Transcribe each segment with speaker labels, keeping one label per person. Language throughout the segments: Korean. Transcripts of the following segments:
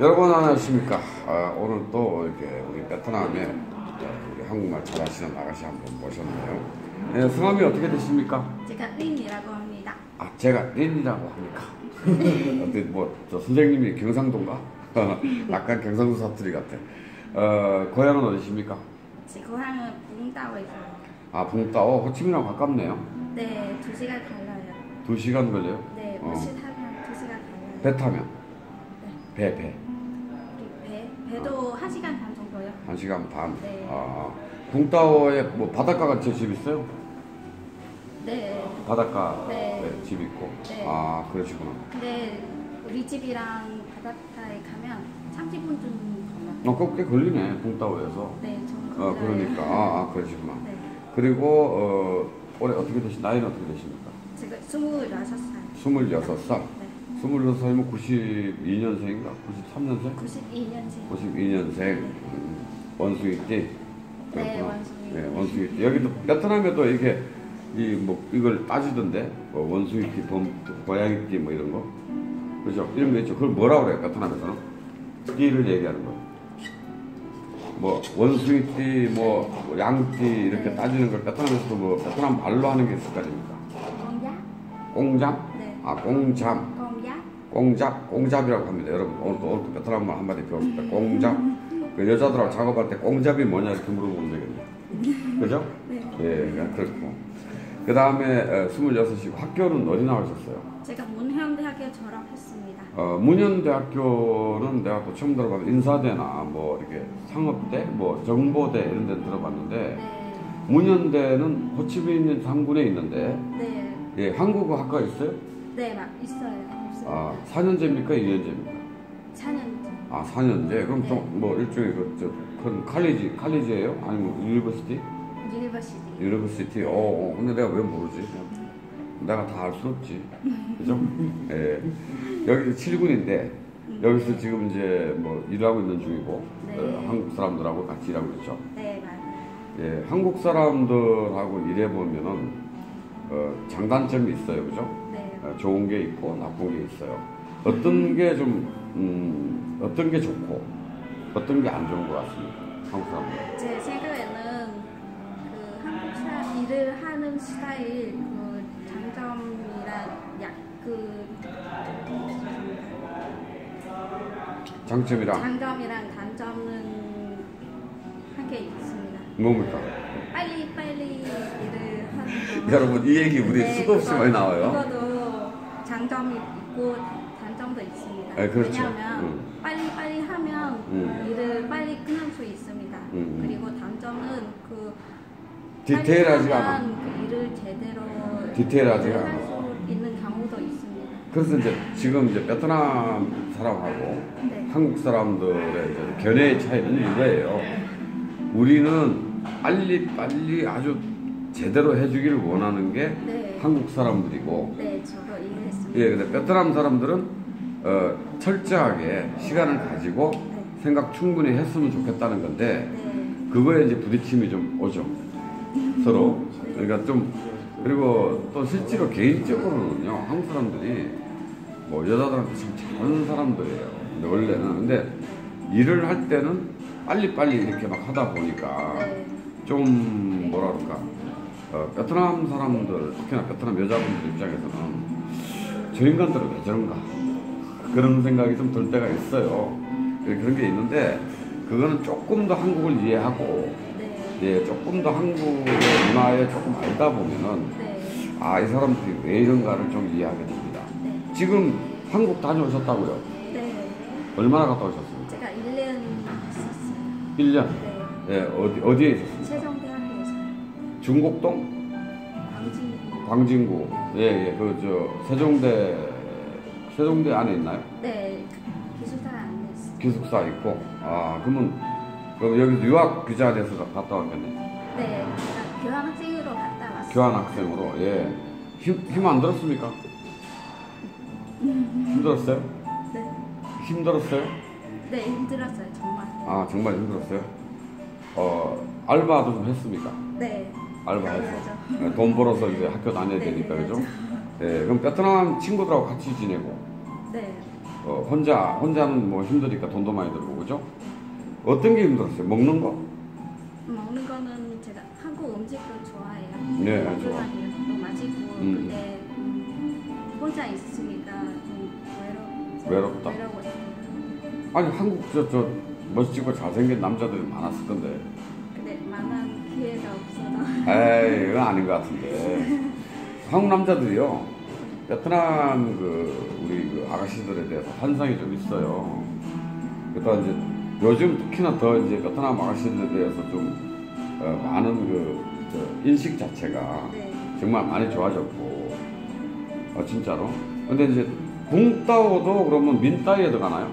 Speaker 1: 여러분 안녕하십니까? 아, 오늘 또 이렇게 우리 베트남에 어, 우리 한국말 잘하시는 아가씨 한 분 모셨네요. 네, 성함이 어떻게 되십니까?
Speaker 2: 제가 린이라고 합니다.
Speaker 1: 아, 제가 린이라고 합니까? 어때 뭐저 선생님이 경상도인가? 약간 경상도 사투리 같아. 어, 고향은 어디십니까?
Speaker 2: 제 고향은 붕다오에 살아요.
Speaker 1: 아, 봉따오 호치민하고 가깝네요.
Speaker 2: 네, 두 시간 갈라요.
Speaker 1: 두 시간 걸려요?
Speaker 2: 네,
Speaker 1: 어.
Speaker 2: 버스 타면 두 시간 갈라요.
Speaker 1: 배 타면
Speaker 2: 네.
Speaker 1: 배 배.
Speaker 2: 배, 배도 한 시간 반 정도요.
Speaker 1: 한 시간 반.
Speaker 2: 네.
Speaker 1: 아, 봉따오에 뭐 바닷가가 제집 있어요?
Speaker 2: 네.
Speaker 1: 바닷가
Speaker 2: 네.
Speaker 1: 네, 집 있고.
Speaker 2: 네.
Speaker 1: 아 그러시구나.
Speaker 2: 근데 우리 집이랑 바닷가에 가면 30분 좀 걸려요.
Speaker 1: 어, 꽤 걸리네 봉따오에서.
Speaker 2: 네,
Speaker 1: 좀어
Speaker 2: 걸려요.
Speaker 1: 그러니까 아, 아 그러시구나.
Speaker 2: 네.
Speaker 1: 그리고 어 올해 어떻게 되시 나이는 어떻게 되십니까?
Speaker 2: 제가 26살.
Speaker 1: 26살.
Speaker 2: 네.
Speaker 1: 26살이면 92년생인가? 93년생?
Speaker 2: 92년생.
Speaker 1: 92년생. 음, 원숭이띠.
Speaker 2: 네,
Speaker 1: 그렇구나.
Speaker 2: 원숭이띠.
Speaker 1: 네, 원숭이띠. 여기도 베트남에도 이게 이 뭐 이걸 따지던데 뭐 원숭이띠, 범, 고양이띠 뭐 이런 거. 그죠? 이런 거 있죠. 그걸 뭐라 그래요? 베트남에서는? 띠를 얘기하는 거. 뭐 원숭이띠, 뭐 양띠 이렇게
Speaker 2: 네.
Speaker 1: 따지는 걸 베트남에서도 뭐 베트남 말로 하는 게 있을 거 아닙니까?
Speaker 2: 공야?
Speaker 1: 꽁잠?
Speaker 2: 네.
Speaker 1: 아.
Speaker 2: 공야?
Speaker 1: 꽁잡, 꽁잡이라고 합니다. 여러분 오늘도 오늘도 베트남 말 한마디 배웠습니다. 꽁잡. 그 여자들하고 작업할 때 꽁잡이 뭐냐 이렇게 물어보면 되겠네요. 그죠?
Speaker 2: 네.
Speaker 1: 예, 그렇고. 그 다음에 26이고 학교는 어디 나오셨어요?
Speaker 2: 제가 문형대학교 졸업했습니다.
Speaker 1: 어, 문현대학교는 내가 또 처음 들어봤는데 인사대나 뭐 이렇게 상업대, 뭐 정보대 이런 데 들어봤는데
Speaker 2: 네.
Speaker 1: 문현대는 호치민 상군에 있는데
Speaker 2: 네.
Speaker 1: 예, 한국어 학과 있어요?
Speaker 2: 네, 막 있어요.
Speaker 1: 아, 4년제입니까? 2년제입니까?
Speaker 2: 4년째.
Speaker 1: 아, 4년제? 그럼
Speaker 2: 네.
Speaker 1: 좀뭐 일종의 그, 저, 큰 칼리지, 칼리지예요 아니면 유니버시티?
Speaker 2: 유니버시티.
Speaker 1: 유니버시티? 어, 어, 근데 내가 왜 모르지? 내가 다 알 수 없지. 그죠? 예. 여기 7군인데, 여기서 지금 이제 뭐 일하고 있는 중이고,
Speaker 2: 네.
Speaker 1: 어, 한국 사람들하고 같이 일하고 있죠.
Speaker 2: 네, 맞아요.
Speaker 1: 예, 한국 사람들하고 일해보면은, 어, 장단점이 있어요. 그죠?
Speaker 2: 네.
Speaker 1: 어, 좋은 게 있고 나쁜 게 있어요. 어떤 게 좀, 음, 어떤 게 좋고, 어떤 게 안 좋은 것 같습니다. 한국 사람들.
Speaker 2: 제 생각에는 그 한국 사람 일을 하는 스타일 그 장점이랑 약그
Speaker 1: 장점이랑
Speaker 2: 장점이랑 단점은 한 게 있습니다.
Speaker 1: 뭡니까?
Speaker 2: 빨리 빨리 일을 하는 거.
Speaker 1: 여러분, 이 얘기 우리
Speaker 2: 네,
Speaker 1: 수도 없이
Speaker 2: 그거-
Speaker 1: 많이 나와요.
Speaker 2: 장점이 있고 단점도 있습니다.
Speaker 1: 네, 그렇죠.
Speaker 2: 왜냐하면
Speaker 1: 음.
Speaker 2: 빨리 빨리 하면
Speaker 1: 음.
Speaker 2: 일을 빨리 끝날 수 있습니다.
Speaker 1: 음.
Speaker 2: 그리고 단점은 그
Speaker 1: 디테일하지가
Speaker 2: 빨리
Speaker 1: 않아.
Speaker 2: 그 일을 제대로
Speaker 1: 디테일하지가 않아.
Speaker 2: 있는 경우도 있습니다.
Speaker 1: 그래서 이제 지금 이제 베트남 사람하고
Speaker 2: 네.
Speaker 1: 한국 사람들의 견해의 차이는 이거예요. 우리는 빨리 빨리 아주 제대로 해주기를 원하는 게
Speaker 2: 네.
Speaker 1: 한국 사람들이고,
Speaker 2: 네, 저도 이해했습니다.
Speaker 1: 예, 근데 베트남 사람들은 어, 철저하게 시간을 가지고
Speaker 2: 네.
Speaker 1: 생각 충분히 했으면 좋겠다는 건데
Speaker 2: 네.
Speaker 1: 그거에 이제 부딪힘이 좀 오죠. 서로. 그러니까 좀 그리고 또 실제로 개인적으로는요 한국 사람들이 뭐 여자들한테 참 잘하는 사람들이에요. 근데 원래는 근데 일을 할 때는 빨리 빨리 이렇게 막 하다 보니까
Speaker 2: 네.
Speaker 1: 좀 뭐라 그럴까 어, 베트남 사람들 특히나 베트남 여자분들 입장에서는 저 인간들은 왜 저런가 그런 생각이 좀 들 때가 있어요. 예, 그런 게 있는데 그거는 조금 더 한국을 이해하고
Speaker 2: 네.
Speaker 1: 예, 조금 더 한국의 문화에 조금 알다 보면은
Speaker 2: 네.
Speaker 1: 아이 사람들이 왜 이런가를 좀 이해하게 됩니다.
Speaker 2: 네.
Speaker 1: 지금 한국 다녀오셨다고요?
Speaker 2: 네.
Speaker 1: 얼마나 갔다 오셨습니까?
Speaker 2: 제가 1년 있었어요.
Speaker 1: 1년.
Speaker 2: 네.
Speaker 1: 예, 어디 어디에 있었습니까? 중곡동,
Speaker 2: 광진
Speaker 1: 광진구. 예, 예, 그 저 세종대 세종대 안에 있나요?
Speaker 2: 네 기숙사 안 됐어요.
Speaker 1: 기숙사 있고. 아, 그러면 그럼 여기서 유학 비자 돼서 갔다 왔겠네.
Speaker 2: 네, 제가 교환 학생으로 갔다 왔어요.
Speaker 1: 교환 학생으로. 예. 힘 힘 안 들었습니까? 힘들었어요?
Speaker 2: 네,
Speaker 1: 힘들었어요?
Speaker 2: 네 힘들었어요 정말.
Speaker 1: 아 정말 힘들었어요. 어 알바도 좀 했습니까?
Speaker 2: 네,
Speaker 1: 알바해서. 네, 돈 벌어서 이제 학교 다녀야
Speaker 2: 네,
Speaker 1: 되니까
Speaker 2: 네,
Speaker 1: 그죠? 네, 그럼 베트남 친구들하고 같이 지내고
Speaker 2: 네,
Speaker 1: 어, 혼자 혼자는 뭐 힘드니까 돈도 많이 들고 그죠? 어떤 게 힘들었어요? 먹는 거?
Speaker 2: 먹는 거는 제가 한국 음식도 좋아해요.
Speaker 1: 네,
Speaker 2: 먹고
Speaker 1: 좋아.
Speaker 2: 것도 맛있고
Speaker 1: 음.
Speaker 2: 근데 음, 혼자 있으니까 좀 외롭
Speaker 1: 외롭다.
Speaker 2: 외로웠어요.
Speaker 1: 아니 한국 저저 멋지고 잘생긴 남자들이 많았을 건데 에이 이건 아닌 것 같은데 한국 남자들이요 베트남 그 우리 그 아가씨들에 대해서 환상이 좀 있어요. 그러니까 이제 요즘 특히나 더 이제 베트남 아가씨들에 대해서 좀 어, 많은 그저 인식 자체가
Speaker 2: 네.
Speaker 1: 정말 많이 좋아졌고 어, 진짜로. 근데 이제 붕따오도 그러면 민따이에 들어가나요?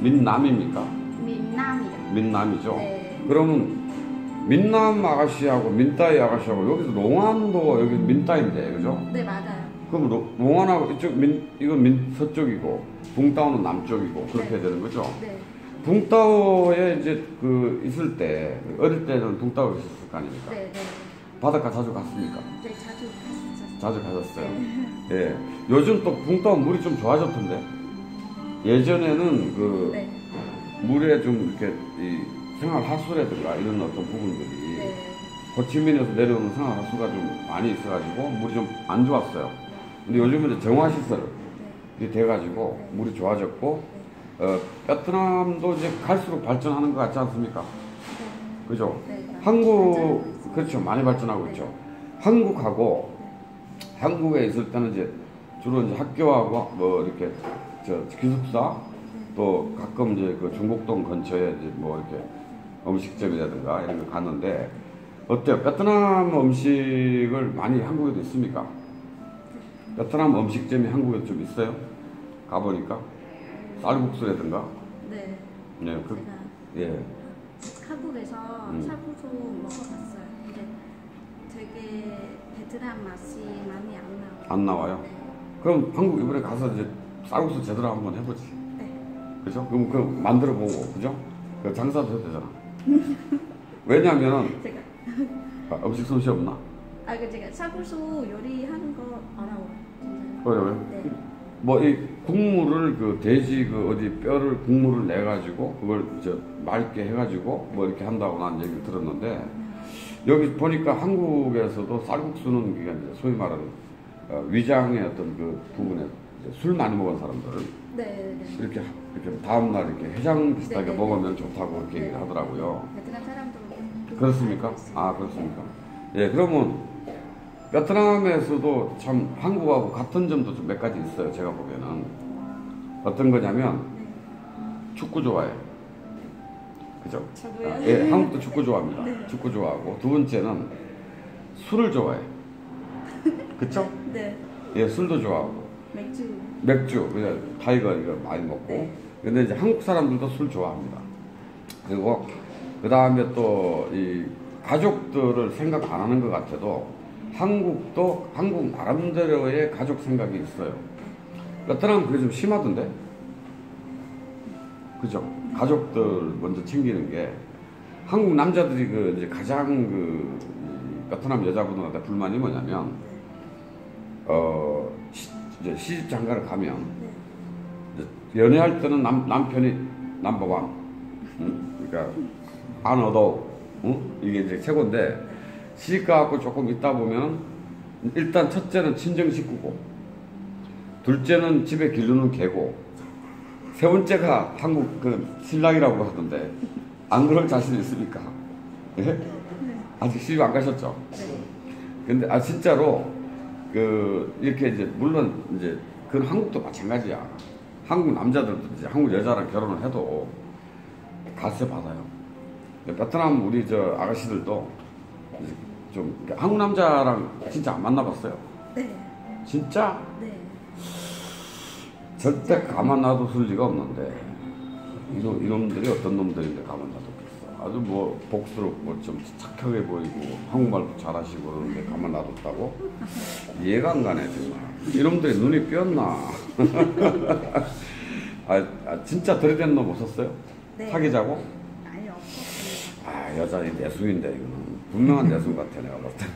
Speaker 1: 민남입니까?
Speaker 2: 민남이요.
Speaker 1: 민남이죠.
Speaker 2: 네.
Speaker 1: 그러면 민남 아가씨하고 민따이 아가씨하고 여기서 롱안도 여기 민따인데 그죠?
Speaker 2: 네 맞아요.
Speaker 1: 그럼 로- 롱안하고 이쪽 민 이건 민 서쪽이고 붕따오는 남쪽이고 그렇게
Speaker 2: 네.
Speaker 1: 되는 거죠?
Speaker 2: 네.
Speaker 1: 붕따오에 이제 그 있을 때 어릴 때는 붕따오에 있었을 거 아닙니까?
Speaker 2: 네, 네.
Speaker 1: 바닷가 자주 갔습니까?
Speaker 2: 네 자주 갔었어요.
Speaker 1: 자주 가셨어요.
Speaker 2: 네.
Speaker 1: 예. 요즘 또 붕따오 물이 좀 좋아졌던데. 예전에는 그
Speaker 2: 네.
Speaker 1: 물에 좀 이렇게 이 생활 하수라든가 이런 어떤 부분들이
Speaker 2: 네.
Speaker 1: 호치민에서 내려오는 생활 하수가 좀 많이 있어가지고 물이 좀 안 좋았어요. 근데 요즘은 이제 정화 시설
Speaker 2: 네.
Speaker 1: 이 돼가지고 물이 좋아졌고 어, 베트남도 이제 갈수록 발전하는 것 같지 않습니까? 그죠?
Speaker 2: 네. 네.
Speaker 1: 한국. 그렇죠 많이 발전하고
Speaker 2: 네.
Speaker 1: 있죠. 한국하고 한국에 있을 때는 이제 주로 이제 학교하고 뭐 이렇게 저 기숙사 또 가끔 이제 그 중곡동 근처에 이제 뭐 이렇게 음식점이라든가 이런 거 갔는데 어때요? 베트남 음식을 많이 한국에도 있습니까? 베트남 음식점이 한국에 좀 있어요? 가보니까 쌀국수라든가
Speaker 2: 네.
Speaker 1: 네, 그,
Speaker 2: 제가
Speaker 1: 예,
Speaker 2: 한국에서
Speaker 1: 음.
Speaker 2: 샤브도 먹어봤어요. 근데 되게 베트남 맛이 많이 안 나와요.
Speaker 1: 안 나와요.
Speaker 2: 네.
Speaker 1: 그럼 한국 이번에 가서 이제 쌀국수 제대로 한번 해보지.
Speaker 2: 네.
Speaker 1: 그죠? 그럼 그 만들어 보고, 그죠? 그 장사도 해도 되잖아. 왜냐면은
Speaker 2: 제가
Speaker 1: 아, 음식 솜씨 없나?
Speaker 2: 아, 그 제가 샤브수 요리하는 거 알아요.
Speaker 1: 어려워요?
Speaker 2: 네.
Speaker 1: 뭐 이 국물을 그 돼지 그 어디 뼈를 국물을 내 가지고 그걸 저 맑게 해가지고 뭐 이렇게 한다고 난 얘기를 들었는데 여기 보니까 한국에서도 쌀국수는 그게 이제 소위 말하는 어, 위장의 어떤 그 부분에 이제 술 많이 먹은 사람들은
Speaker 2: 네, 네, 네.
Speaker 1: 이렇게 이렇게 다음 날 이렇게 해장 비슷하게
Speaker 2: 네, 네,
Speaker 1: 먹으면 좋다고 이렇게
Speaker 2: 네.
Speaker 1: 얘기를 하더라고요.
Speaker 2: 베트남 사람도
Speaker 1: 그렇습니까? 아 그렇습니까? 예, 그러면 베트남에서도 참 한국하고 같은 점도 좀 몇 가지 있어요. 제가 보기에는 어떤 거냐면
Speaker 2: 네.
Speaker 1: 축구 좋아해. 그죠?
Speaker 2: 저도요.
Speaker 1: 아, 예, 한국도 축구 좋아합니다.
Speaker 2: 네.
Speaker 1: 축구 좋아하고 두 번째는 술을 좋아해. 그쵸?
Speaker 2: 네.
Speaker 1: 예, 술도 좋아하고
Speaker 2: 맥주.
Speaker 1: 맥주, 그냥 타이거 이거 많이 먹고.
Speaker 2: 네.
Speaker 1: 근데 이제 한국 사람들도 술 좋아합니다. 그리고 그 다음에 또 이 가족들을 생각 안 하는 것 같아도 한국도 한국 나름대로의 가족 생각이 있어요. 베트남 그게 좀 심하던데? 그죠? 가족들 먼저 챙기는 게 한국 남자들이 그 이제 가장 그이 베트남 여자분들한테 불만이 뭐냐면 어 시, 이제 시집 장가를 가면 연애할 때는 남, 남편이 남버원 응? 그러니까 안 얻어 응? 이게 이제 최고인데 시집 가 갖고 조금 있다 보면 일단 첫째는 친정 식구고 둘째는 집에 기르는 개고 세 번째가 한국 그 신랑이라고 하던데 안 그럴 자신 있습니까? 예? 아직 시집 안 가셨죠?
Speaker 2: 네.
Speaker 1: 근데 아 진짜로 그 이렇게 이제 물론 이제 그건 한국도 마찬가지야. 한국 남자들도 이제 한국 여자랑 결혼을 해도 가세 받아요. 베트남 우리 저 아가씨들도 좀 한국 남자랑 진짜 안 만나봤어요.
Speaker 2: 네.
Speaker 1: 진짜
Speaker 2: 네.
Speaker 1: 절대 가만 놔뒀을 리가 없는데 이놈, 이놈들이 어떤 놈들인데 가만 놔뒀겠어. 아주 뭐 복스럽고 뭐좀 착하게 보이고 한국말도 잘하시고 그러는데 가만 놔뒀다고? 이해가 안 가네 정말. 이놈들이 눈이 삐었나? 아, 아, 진짜 들이댄 놈 없었어요?
Speaker 2: 네.
Speaker 1: 사귀자고?
Speaker 2: 아니 없었어요.
Speaker 1: 아 여자 이 내숭인데 이거는 분명한 내숭 같아 내가 봤을 때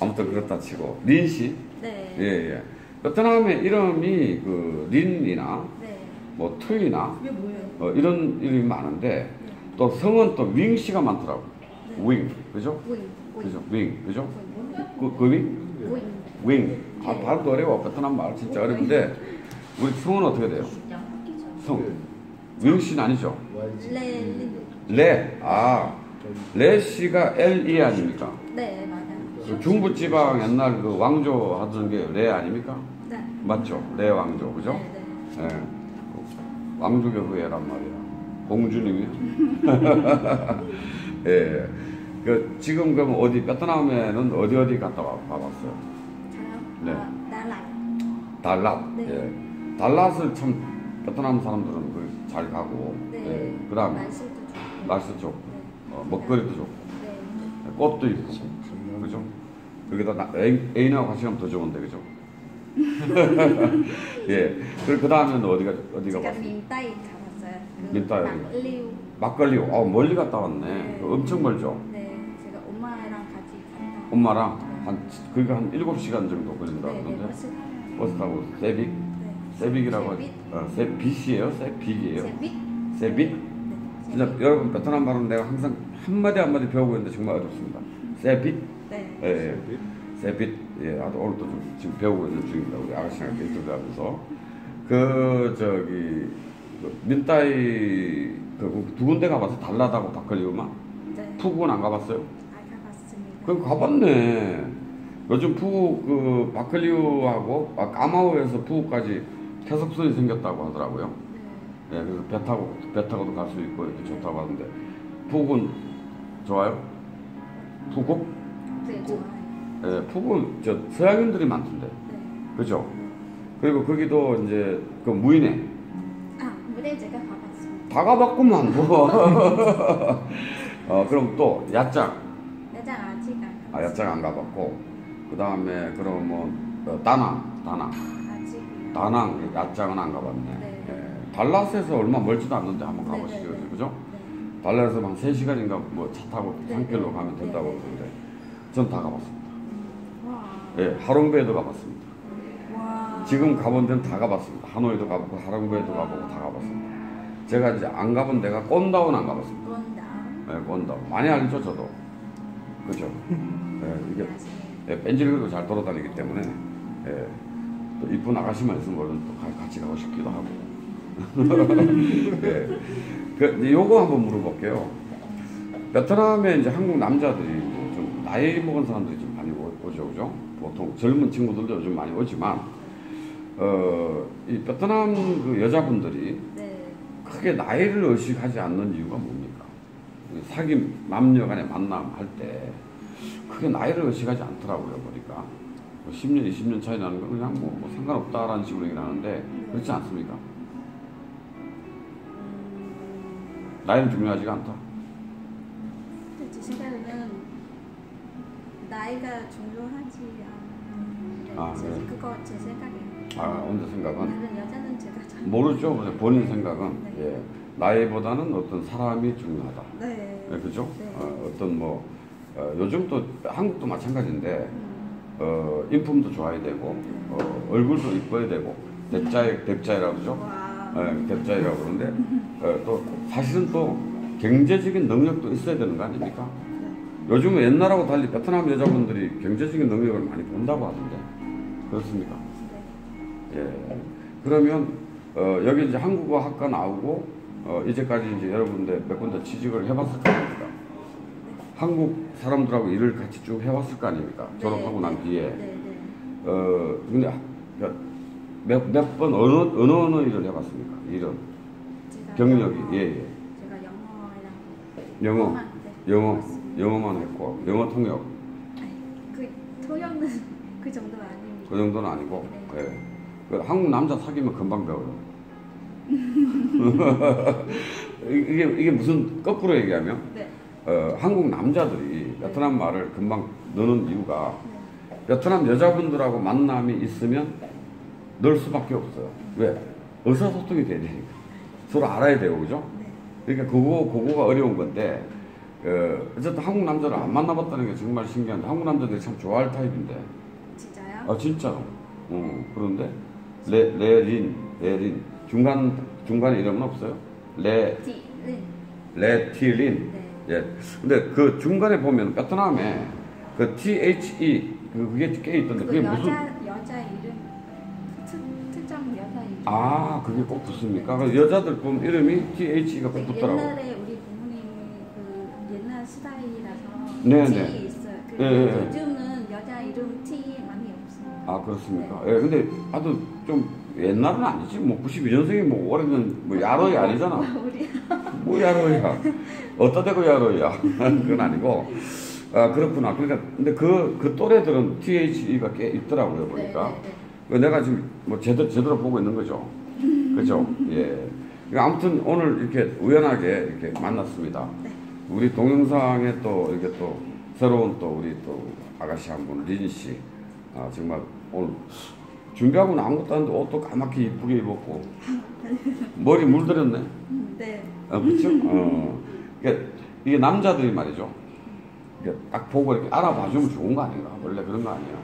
Speaker 1: 아무튼 그렇다 치고 린 씨?
Speaker 2: 네.
Speaker 1: 예 예. 베트남의 이름이 그 린이나
Speaker 2: 네.
Speaker 1: 뭐 트위나
Speaker 2: 그게 뭐예요?
Speaker 1: 어, 이런 이름이 많은데 또 성은 또 윙 씨가 많더라고. 윙, 그죠?
Speaker 2: 윙, 윙,
Speaker 1: 그죠? 윙, 그죠?
Speaker 2: 윙,
Speaker 1: 그, 그 윙?
Speaker 2: 윙.
Speaker 1: 윙. 아, 발음도 어려워. 베트남 말 진짜 어려운데 우리 성은 어떻게 돼요? 성. 윙씨는 아니죠?
Speaker 2: 레,
Speaker 1: 레. 아, 레 씨가 L-E 아닙니까?
Speaker 2: 네, 맞아요.
Speaker 1: 그 중부지방 옛날 그 왕조 하던 게 레 아닙니까?
Speaker 2: 네.
Speaker 1: 맞죠? 레 왕조, 그죠?
Speaker 2: 네, 네.
Speaker 1: 예. 왕족의 후예란 말이야. 공주님이. 예. 그 지금 그럼 어디 베트남에는 어디 어디 갔다 와 봐봤어요?
Speaker 2: 저요?
Speaker 1: 네.
Speaker 2: 아, 나라.
Speaker 1: 달랏.
Speaker 2: 네.
Speaker 1: 예. 달랏을 참 베트남 사람들은 그 잘 가고.
Speaker 2: 네.
Speaker 1: 예. 그다음
Speaker 2: 날씨도 좋고.
Speaker 1: 날씨 좋고,
Speaker 2: 네.
Speaker 1: 어, 먹거리도 좋고,
Speaker 2: 네.
Speaker 1: 꽃도 이쁘고, 그죠? 나- 애인, 애인하고 같이 가면 더 좋은데, 그죠? 예. 그리고 그 다음에는 어디가 어디가
Speaker 2: 제가? 민따이 가봤어요. 그
Speaker 1: 민따이.
Speaker 2: 막리우.
Speaker 1: 막걸리. 어 멀리 갔다 왔네.
Speaker 2: 네.
Speaker 1: 그 엄청 멀죠.
Speaker 2: 네, 제가 엄마랑 같이 갔다.
Speaker 1: 엄마랑 한 그러니까 한 7시간 정도 걸린다
Speaker 2: 네, 네,
Speaker 1: 그러던데
Speaker 2: 버스 타고.
Speaker 1: 버스 타고 세빅
Speaker 2: 네.
Speaker 1: 세빅이라고
Speaker 2: 세빅?
Speaker 1: 어, 세빗이에요 세빅이에요
Speaker 2: 세빅?
Speaker 1: 세빗
Speaker 2: 네.
Speaker 1: 진짜
Speaker 2: 세빅.
Speaker 1: 여러분 베트남 말은 내가 항상 한마디 한마디 배우고 있는데 정말 어렵습니다 세빗
Speaker 2: 네.
Speaker 1: 예, 예. 세빗 예 아주 오늘도 좀 지금 배우고 있는 중입니다 우리 아가씨랑 인터뷰 하면서 그 저기 그 민따이 그 두 군데 가봐서 달라다고 바클리우만
Speaker 2: 네.
Speaker 1: 푸구는 안 가봤어요?
Speaker 2: 아, 가봤습니다.
Speaker 1: 그럼 가봤네. 요즘 푸구 그 바클리우하고 아, 까마우에서 푸구까지 태석선이 생겼다고 하더라고요.
Speaker 2: 네.
Speaker 1: 예, 그래서 배 타고 배 타고도 갈 수 있고 이렇게 좋다고 하는데 푸구는 좋아요? 푸구?
Speaker 2: 네, 좋아요.
Speaker 1: 예, 푸구 저 서양인들이 많던데,
Speaker 2: 네.
Speaker 1: 그죠? 그리고 거기도 이제 그 무인회
Speaker 2: 아, 무대 제가 가봤습니다.
Speaker 1: 다 가봤구만 뭐. 어 그럼 또 야장
Speaker 2: 여자 아직
Speaker 1: 안아
Speaker 2: 가봤어요.
Speaker 1: 야장 안 가봤고 그 다음에 그럼 뭐 어, 다낭 다낭. 다낭 야장은 안 가봤네.
Speaker 2: 네.
Speaker 1: 예. 달라스에서 얼마 멀지도 않는데 한번
Speaker 2: 네,
Speaker 1: 가보시죠,
Speaker 2: 네, 네.
Speaker 1: 그죠?
Speaker 2: 네.
Speaker 1: 달라스에서 한 3시간인가 뭐 차 타고
Speaker 2: 네,
Speaker 1: 산길로
Speaker 2: 네.
Speaker 1: 가면 된다고
Speaker 2: 네, 네.
Speaker 1: 그러는데 전 다 가봤습니다.
Speaker 2: 와.
Speaker 1: 예, 하롱베이도 가봤습니다.
Speaker 2: 와.
Speaker 1: 지금 가본 데는 다 가봤습니다. 하노이도 가보고 하롱베이도 가보고 다 가봤습니다. 제가 이제 안 가본 데가 꼰다운 안 가봤습니다.
Speaker 2: 건다.
Speaker 1: 예, 꼰다운 많이 알죠, 저도. 그죠? 예, 이게. 예, 뺀질거리고 잘 돌아다니기 때문에 예, 또 이쁜 아가씨만 있으면 얼른 또 가- 같이 가고 싶기도 하고. 예. 그, 요거 한번 물어볼게요. 베트남에 이제 한국 남자들이 뭐좀 나이 먹은 사람들이 좀 많이 오- 오죠, 그죠? 보통 젊은 친구들도 요즘 많이 오지만, 어, 이 베트남 그 여자분들이
Speaker 2: 네.
Speaker 1: 크게 나이를 의식하지 않는 이유가 뭡니까? 사귐 남녀 간의 만남 할 때 크게 나이를 의식하지 않더라고요 보니까 뭐 10년 20년 차이 나는 건 그냥 뭐, 뭐 상관없다라는 식으로 얘기를 하는데 그렇지 않습니까?
Speaker 2: 음,
Speaker 1: 나이는 중요하지가 않다
Speaker 2: 근데 제 생각에는 나이가 중요하지 않은데
Speaker 1: 아,
Speaker 2: 제,
Speaker 1: 네.
Speaker 2: 그거 제 생각이에요.
Speaker 1: 아 혼자 생각은
Speaker 2: 다른 여자는 제가 잘
Speaker 1: 모르죠 본인 생각은
Speaker 2: 네.
Speaker 1: 예, 나이보다는 어떤 사람이 중요하다
Speaker 2: 네.
Speaker 1: 예, 그죠?
Speaker 2: 네.
Speaker 1: 어, 어떤 뭐 어, 요즘 또 한국도 마찬가지인데
Speaker 2: 음,
Speaker 1: 어, 인품도 좋아야 되고 어, 얼굴도 이뻐야 되고 대자에 대자이라고 그러죠?
Speaker 2: 와.
Speaker 1: 예, 대자이라고 그러는데 어, 또 사실은 또 경제적인 능력도 있어야 되는 거 아닙니까?
Speaker 2: 네.
Speaker 1: 요즘은 옛날하고 달리 베트남 여자분들이 경제적인 능력을 많이 본다고 하던데 그렇습니까?
Speaker 2: 네.
Speaker 1: 예. 그러면 어, 여기 이제 한국어 학과 나오고 어, 이제까지 이제 여러분들 몇 군데 취직을 해봤을 거 아닙니까? 한국 사람들하고 일을 같이 쭉 해왔을 거 아닙니까?
Speaker 2: 네.
Speaker 1: 졸업하고 난 뒤에
Speaker 2: 네. 네.
Speaker 1: 어 근데 몇 몇 번 어느 어느 어느 일을 해봤습니까? 일은 경력이
Speaker 2: 영어,
Speaker 1: 예 예
Speaker 2: 제가 영어랑
Speaker 1: 영어
Speaker 2: 네,
Speaker 1: 영어
Speaker 2: 해봤습니다.
Speaker 1: 영어만 했고 영어 통역
Speaker 2: 아니, 그 통역은 그 정도 아닙니다.
Speaker 1: 그 정도는 아니고
Speaker 2: 네.
Speaker 1: 예. 그 한국 남자 사귀면 금방 배워요. 이게 이게 무슨 거꾸로 얘기하면
Speaker 2: 네.
Speaker 1: 어, 한국 남자들이 베트남 말을 금방 넣는 이유가
Speaker 2: 네.
Speaker 1: 베트남 여자분들하고 만남이 있으면 넣을 수밖에 없어요. 왜? 의사소통이 돼야 되니까. 서로 알아야 되고, 그죠?
Speaker 2: 네.
Speaker 1: 그러니까 그거, 그거가 어려운 건데, 어, 어쨌든 한국 남자를 안 만나봤다는 게 정말 신기한데, 한국 남자들이 참 좋아할 타입인데,
Speaker 2: 진짜요?
Speaker 1: 아, 진짜로. 어, 그런데, 레, 레린, 레린. 중간 중간에 이름은 없어요? 레. 레틸린.
Speaker 2: 네.
Speaker 1: 예. 근데 그 중간에 보면 베트남에 그 THE 그 그게 꽤 있던데
Speaker 2: 그
Speaker 1: 그게 무슨
Speaker 2: 여자 여자 이름 특, 특정 여자 이름.
Speaker 1: 아 그게 꼭 붙습니까? 그 여자들 보면 이름이 THE가
Speaker 2: 꼭그
Speaker 1: 붙더라고.
Speaker 2: 옛날에 우리 부모님이 그 옛날 스타일이라서
Speaker 1: 네,
Speaker 2: T
Speaker 1: 네.
Speaker 2: 있어요. 그
Speaker 1: 예, 예.
Speaker 2: 요즘
Speaker 1: 아 그렇습니까? 예, 근데 아주 좀 옛날은 아니지 뭐 92년생이 뭐 올해는 뭐 야로이 아니잖아. 뭐 야로이야? 어디다 대고 야로이야? 그건 아니고. 아 그렇구나. 그러니까 근데 그그 또래들은 THE가 꽤 있더라고요 보니까.
Speaker 2: 네, 네, 네.
Speaker 1: 그 내가 지금 뭐 제대로 제대로 보고 있는 거죠. 그죠? 예. 그러니까 아무튼 오늘 이렇게 우연하게 이렇게 만났습니다.
Speaker 2: 네.
Speaker 1: 우리 동영상에 또 이렇게 또 새로운 또 우리 또 아가씨 한 분, 리진 씨. 아, 정말 오늘 준비하고는 아무것도 안 했는데 옷도 까맣게 이쁘게 입었고 머리 물들였네.
Speaker 2: 음, 네.
Speaker 1: 어, 그쵸? 어. 그러니까 이게 남자들이 말이죠. 딱 보고 이렇게 알아봐주면 좋은 거 아닌가? 원래 그런 거 아니에요.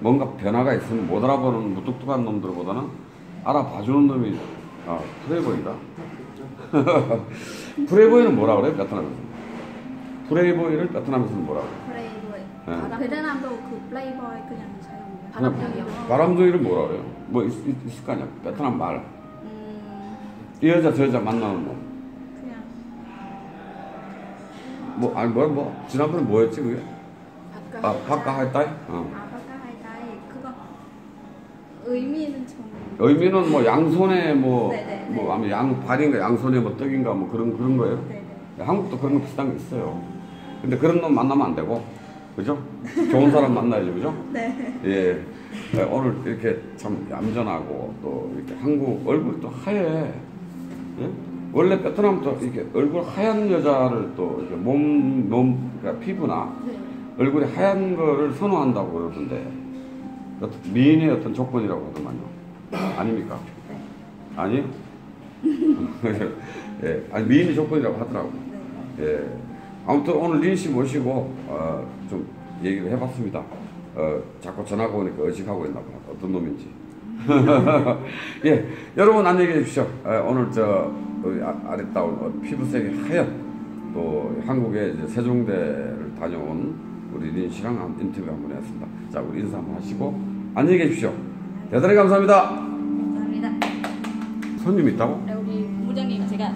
Speaker 1: 뭔가 변화가 있으면 못 알아보는 무뚝뚝한 놈들보다는 알아봐주는 놈이 아, 프레이보이다. 프레이보이는 뭐라 그래요? 베트남에서. 프레이보이를 베트남에서는 뭐라 그래요?
Speaker 2: 플레이보이.
Speaker 1: 네.
Speaker 2: 아, 베트남도 그 플레이보이 그냥.
Speaker 1: 그냥
Speaker 2: 바람둥이요.
Speaker 1: 바람둥이를 뭐라 그래요? 뭐 있, 있, 있 을 거 아니야? 베트남 말.
Speaker 2: 음,
Speaker 1: 이 여자 저 여자 만나는 놈.
Speaker 2: 그냥
Speaker 1: 뭐 아니 뭐뭐 지난번에 뭐였지 그게?
Speaker 2: 바까.
Speaker 1: 아 바까 할따이? 어.
Speaker 2: 아, 바까 하이다이 그거 의미는 좀.
Speaker 1: 의미는 뭐 양손에 뭐,
Speaker 2: 네네,
Speaker 1: 뭐,
Speaker 2: 네.
Speaker 1: 아마 양 발인가 양손에 뭐 떡인가 뭐 그런, 그런 거예요.
Speaker 2: 네네.
Speaker 1: 한국도 그런 거 비슷한 게 있어요. 근데 그런 놈 만나면 안 되고, 그죠? 좋은 사람 만나야죠, 그죠?
Speaker 2: 네.
Speaker 1: 예. 네, 오늘 이렇게 참 얌전하고 또 이렇게 한국 얼굴이 또 하얘. 예? 원래 베트남 또 이렇게 얼굴 하얀 여자를 또 이렇게 몸, 몸, 그러니까 피부나
Speaker 2: 네.
Speaker 1: 얼굴이 하얀 거를 선호한다고 그러던데, 미인의 어떤 조건이라고 하더만요. 아닙니까?
Speaker 2: 네.
Speaker 1: 아니요? 예, 아니 미인의 조건이라고 하더라고.
Speaker 2: 네.
Speaker 1: 예. 아무튼 오늘 린 씨 모시고 어, 좀 얘기를 해봤습니다. 어, 자꾸 전화가 오니까 의식하고 있나 봐. 어떤 놈인지. 예, 여러분 안녕히 계십시오. 어, 오늘 저 아, 아리따운 어, 피부색이 하얀 또 한국의 이제 세종대를 다녀온 우리 린 씨랑 한 인터뷰 한번 했습니다. 자, 우리 인사 한번 하시고 안녕히 계십시오. 대단히 감사합니다.
Speaker 2: 감사합니다.
Speaker 1: 손님 있다고?
Speaker 3: 우리 부장님 제가